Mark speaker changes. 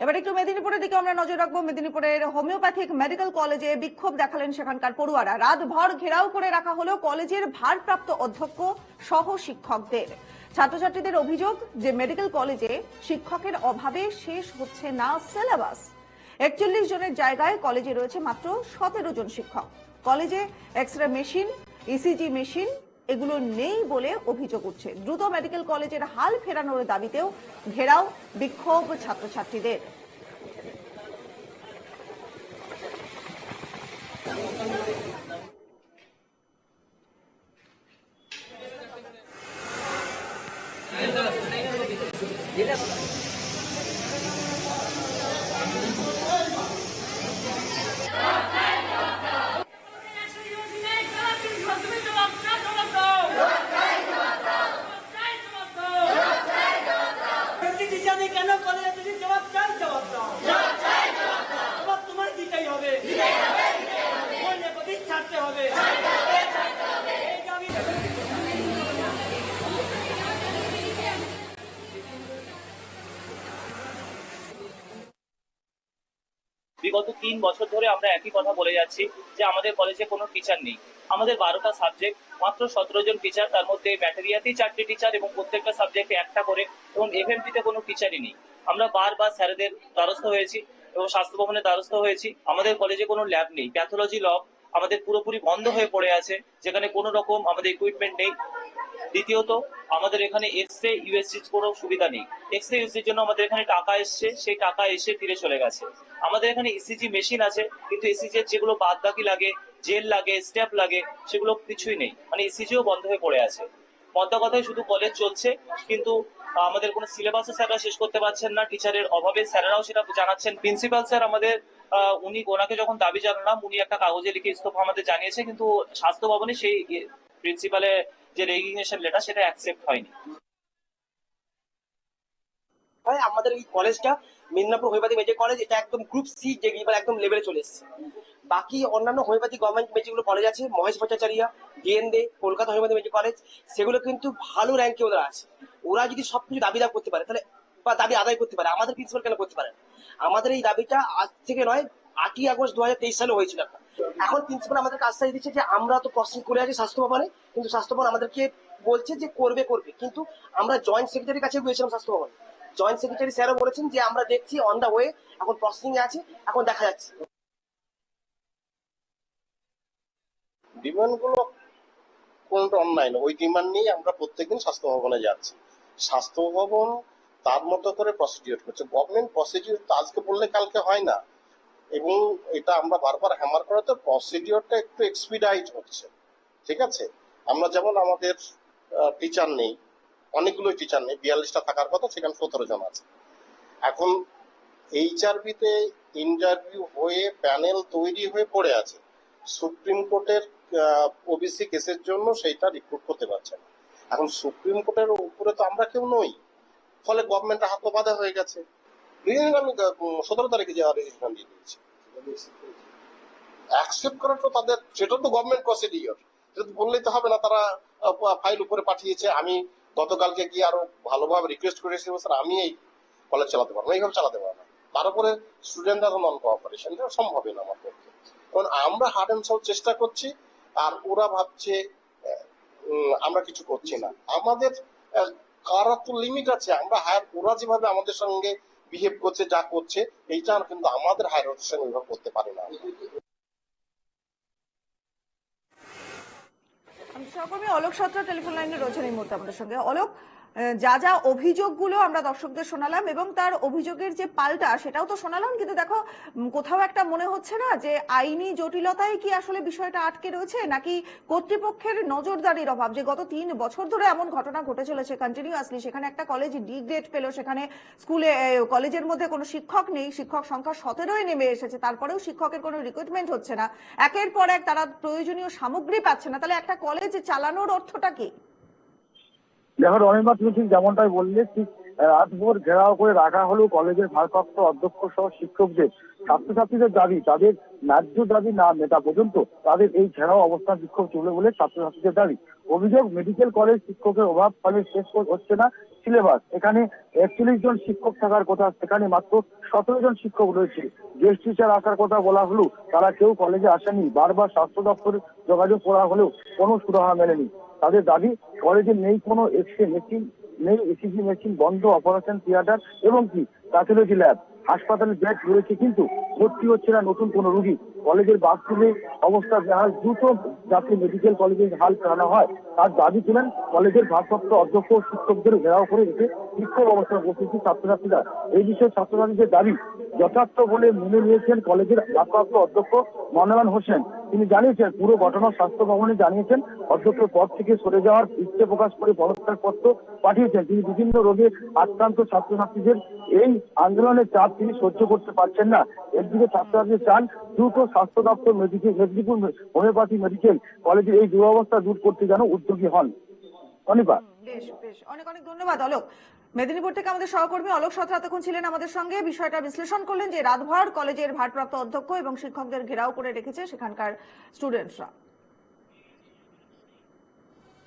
Speaker 1: এবার একটু মেদিনীপুরের দিকে আমরা নজর রাখব। মেদিনীপুরের হোমিওপ্যাথিক মেডিকেল কলেজে বিক্ষোভ দেখালেন সেখানকার পড়ুয়ারা। রাতভর ঘেরাও করে রাখা হলো কলেজের ভারপ্রাপ্ত অধ্যক্ষ সহ শিক্ষকদের। ছাত্রছাত্রীদের অভিযোগ যে মেডিকেল কলেজে শিক্ষকের অভাবে শেষ হচ্ছে না সিলেবাস। একচল্লিশ জনের জায়গায় কলেজে রয়েছে মাত্র সতেরো জন শিক্ষক। কলেজে X ray machine, ECG machine এগুলো নেই বলে অভিযোগ উঠছে। দ্রুত মেডিকেল কলেজের হাল ফেরানোর দাবিতেও ঘেরাও বিক্ষোভ ছাত্রছাত্রীদের
Speaker 2: জানি কেন কলেজে তুমি জবাব চাই জবাব দাও জবাব তোমার দিতেই হবে ওই নেপথ্যে ছাড়তে হবে এই দাবি
Speaker 3: বিগত তিন বছর ধরে আমরা একই কথা বলে যাচ্ছি যে আমাদের কলেজে কোনো টিচার নেই। আমাদের বারোটা সাবজেক্ট মাত্র সতেরো জন টিচার তার মধ্যে ব্যাটারিয়াতেই চারটি টিচার এবং প্রত্যেকটা সাবজেক্টে একটা করে এবং এফএমপিতে কোনো টিচারই নেই। আমরা বারবার স্যারেদের দ্বারস্থ হয়েছি এবং স্বাস্থ্য ভবনের দ্বারস্থ হয়েছি। আমাদের কলেজে কোনো ল্যাব নেই। প্যাথোলজি লব আমাদের পুরোপুরি বন্ধ হয়ে পড়ে আছে, যেখানে কোনো রকম আমাদের ইকুইপমেন্ট নেই। দ্বিতীয়ত, আমাদের এখানে এক্স রে ইউএসসি কোনো সুবিধা নেই। এক্স রে ইউএসসির জন্য আমাদের এখানে টাকা এসছে। সেই টাকা এসে ফিরে চলে গেছে। আমাদের এখানে ইসিজি মেশিন আছে, কিন্তু ইসিজি এর যেগুলো বাদ বাকি লাগে, জেল লাগে স্টেপ লাগে, সেগুলো কিছুই নেই। মানে ইসিজিও বন্ধ হয়ে পড়ে আছে। পদ্মা কথায় শুধু কলেজ চলছে, কিন্তু আমাদের কোনো সিলেবাসও স্যাররা শেষ করতে পারছেন না টিচারের অভাবে স্যারেরাও সেটা জানাচ্ছেন। প্রিন্সিপাল স্যার আমাদের উনি ওনাকে যখন দাবি জানালাম, উনি একটা কাগজে লিখে ইস্তফা আমাদের জানিয়েছে, কিন্তু স্বাস্থ্য ভবনে সেই প্রিন্সিপালের যে রেজিগনেশন লেটার সেটা অ্যাকসেপ্ট হয়নি।
Speaker 2: হয়, আমাদের এই কলেজটা মিদনাপুর হোমিওপ্যাথি মেডিকেল কলেজ এটা একদম গ্রুপ সি যে এবার একদম লেভেলে চলে এসেছে। বাকি অন্যান্য হোমিওপ্যাথি গভর্নমেন্ট যেগুলো কলেজ আছে, মহেশ ভট্টাচারিয়া ডিএনডে কলকাতা হোমিওপ্যাথি মেডিকেল কলেজ সেগুলো কিন্তু ভালো র্যাঙ্কে ওরা আছে। ওরা যদি সবকিছু দাবি দাবি করতে পারে, তাহলে বা দাবি আদায় করতে পারে, আমাদের প্রিন্সিপাল কেন করতে পারে? আমাদের এই দাবিটা আজ থেকে নয়, আটই আগস্ট দু হাজার তেইশ সালে হয়েছিল এখন প্রিন্সিপাল আমাদেরকে আশ্বাস দিচ্ছে যে, আমরা তো প্রসেসিং করে আছি স্বাস্থ্য ভবনে কিন্তু স্বাস্থ্য ভবন আমাদেরকে বলছে যে, করবে করবে। কিন্তু আমরা জয়েন্ট সেক্রেটারির কাছে গিয়েছিলাম স্বাস্থ্য ভবনে জয়েন্ট সেক্রেটারি স্যারও বলেছেন যে আমরা দেখছি অন দা ওয়ে এখন প্রসেসিং এ আছে, এখন দেখা যাচ্ছে।
Speaker 4: ডিমান্ডগুলো কোনটা অন্যায় না ওই ডিমান্ড নিয়ে আমরা প্রত্যেকদিন স্বাস্থ্য ভবনে যাচ্ছি। স্বাস্থ্য ভবন তার মতো করে প্রসিডিওর করছে। গভর্নমেন্ট প্রসিডিওর তো আজকে বললে কালকে হয় না। এবং এটা আমরা বারবার হ্যামার করাতে প্রসিডিওরটা একটু এক্সপিডাইট হচ্ছে। ঠিক আছে? আমরা যেমন আমাদের টিচার নেই অনেকগুলো টিচার নেই, বিয়াল্লিশটা থাকার কথা সেখানে সতেরো জন আছে। এখন এইচআরবিতে ইন্টারভিউ হয়ে প্যানেল তৈরি হয়ে পড়ে আছে। সুপ্রিম কোর্টের ওবিসি কেসের জন্য সেইটা রিক্রুট করতে পারছে না। এখন সুপ্রিম কোর্টের উপরে তো আমরা কেউ নই। ফলে গভর্নমেন্টের হাত বাধা হয়ে গেছে। আমি সতেরো তারিখে যাওয়া রেজিস্ট্রেশন দিয়ে দিয়েছি অ্যাকসেপ্ট করা তো তাদের সেটা তো গভর্নমেন্ট প্রসিডিওর সেটা তো বললেই তো হবে না, তারা ফাইল উপরে পাঠিয়েছে। আমি গতকালকে গিয়ে আরও ভালোভাবে রিকোয়েস্ট করেছি স্যার আমি এই কলেজ চালাতে পারব না এইভাবে চালাতে পারব না। তার উপরে স্টুডেন্টরা নন কোঅপারেশন এটা সম্ভবই না আমার পক্ষে। কারণ আমরা হার্ড অ্যান্ড সল চেষ্টা করছি আর ওরা ভাবছে আমরা কিছু করছি না। আমাদের আহ, কারা তো লিমিট আছে আমরা হায়ার ওরা যেভাবে আমাদের সঙ্গে বিহেভ করছে যা করছে এইটা কিন্তু আমাদের হায়ার সঙ্গে এভাবে করতে পারে না।
Speaker 1: আমি সহকর্মী অলোক সত্র টেলিফোন লাইনে রয়েছেন এই মুহূর্তে আমাদের সঙ্গে। অলোক যা যা অভিযোগগুলো আমরা দর্শকদের শোনালাম এবং তার অভিযোগের যে পাল্টা সেটাও তো শোনালাম, কিন্তু দেখো কোথাও একটা মনে হচ্ছে না যে আইনি জটিলতায় কি আসলে বিষয়টা আটকে রয়েছে, নাকি কর্তৃপক্ষের নজরদারির অভাব? যে গত তিন বছর ধরে এমন ঘটনা ঘটে চলেছে কন্টিনিউয়াসলি সেখানে একটা কলেজ ডি গ্রেড পেল, সেখানে স্কুলে কলেজের মধ্যে কোনো শিক্ষক নেই, শিক্ষক সংখ্যা সতেরোই নেমে এসেছে, তারপরেও শিক্ষকের কোনো রিক্রুটমেন্ট হচ্ছে না। একের পর এক তারা প্রয়োজনীয় সামগ্রী পাচ্ছে না, তাহলে একটা কলেজ চালানোর অর্থটা কি?
Speaker 5: দেখো রনিমা, তুমি ঠিক যেমনটাই বললে, ঠিক রাতভর ঘেরাও করে রাখা হলো কলেজের ভারপ্রাপ্ত অধ্যক্ষ সহ শিক্ষকদের। ছাত্রছাত্রীদের দাবি, তাদের ন্যায্য দাবি না মেটা পর্যন্ত তাদের এই ঘেরাও অবস্থান বিক্ষোভ চলবে বলে ছাত্রছাত্রীদের দাবি। অভিযোগ, মেডিকেল কলেজ শিক্ষকের অভাব ফলে শেষ হচ্ছে না সিলেবাস। এখানে একচল্লিশ জন শিক্ষক থাকার কথা, সেখানে মাত্র সতেরো জন শিক্ষক রয়েছে। গেস্ট টিচার আসার কথা বলা হলেও তারা কেউ কলেজে আসেনি বারবার স্বাস্থ্য দপ্তরে যোগাযোগ করা হলেও কোনো সুরাহা মেলেনি। তাদের দাবি কলেজে নেই কোনো এক্সরে মেশিন নেই ইসিজি মেশিন বন্ধ অপারেশন থিয়েটার এবং কি প্যাথোলজি ল্যাব হাসপাতালে বেড রয়েছে কিন্তু ভর্তি হচ্ছে না নতুন কোনো রুগী। কলেজের বাথরুমে অবস্থা বেহাল দ্রুত যাতে মেডিকেল কলেজে হাল ফেরানো হয়, তার দাবি তুলেন কলেজের ভারপ্রাপ্ত অধ্যক্ষ ও শিক্ষকদের ঘেরাও করে এসে বিক্ষোভ অবস্থান বসেছে ছাত্রছাত্রীরা। এই বিষয়ে ছাত্রছাত্রীদের দাবি, যথার্থ বলে মেনে নিয়েছেন কলেজের ভারপ্রাপ্ত অধ্যক্ষ মনোয়ান হোসেন। তিনি জানিয়েছেন, পুরো ঘটনা স্বাস্থ্য ভবনে জানিয়েছেন। অধ্যক্ষের পদ থেকে সরে যাওয়ার ইচ্ছে প্রকাশ করে পদত্যাগ পত্র পাঠিয়েছেন। তিনি বিভিন্ন রোগে আক্রান্ত ছাত্রছাত্রীদের এই আন্দোলনের চাপ তিনি সহ্য করতে পারছেন না। একদিকে ছাত্রছাত্রী চান দ্রুত স্বাস্থ্য দপ্তর মেডিকেল মেদিনীপুর হোমিওপ্যাথি মেডিকেল কলেজের এই দুরবস্থা দূর করতে যেন উদ্যোগী হন। অনিপা
Speaker 1: বেশ বেশ। অনেক অনেক ধন্যবাদ, অলোক। মেদিনীপুর থেকে আমাদের সহকর্মী অলোক সত্রা তখন ছিলেন আমাদের সঙ্গে। বিষয়টা বিশ্লেষণ করলেন যে রাতভর কলেজের ভারপ্রাপ্ত অধ্যক্ষ এবং শিক্ষকদের ঘেরাও করে রেখেছে সেখানকার স্টুডেন্টসরা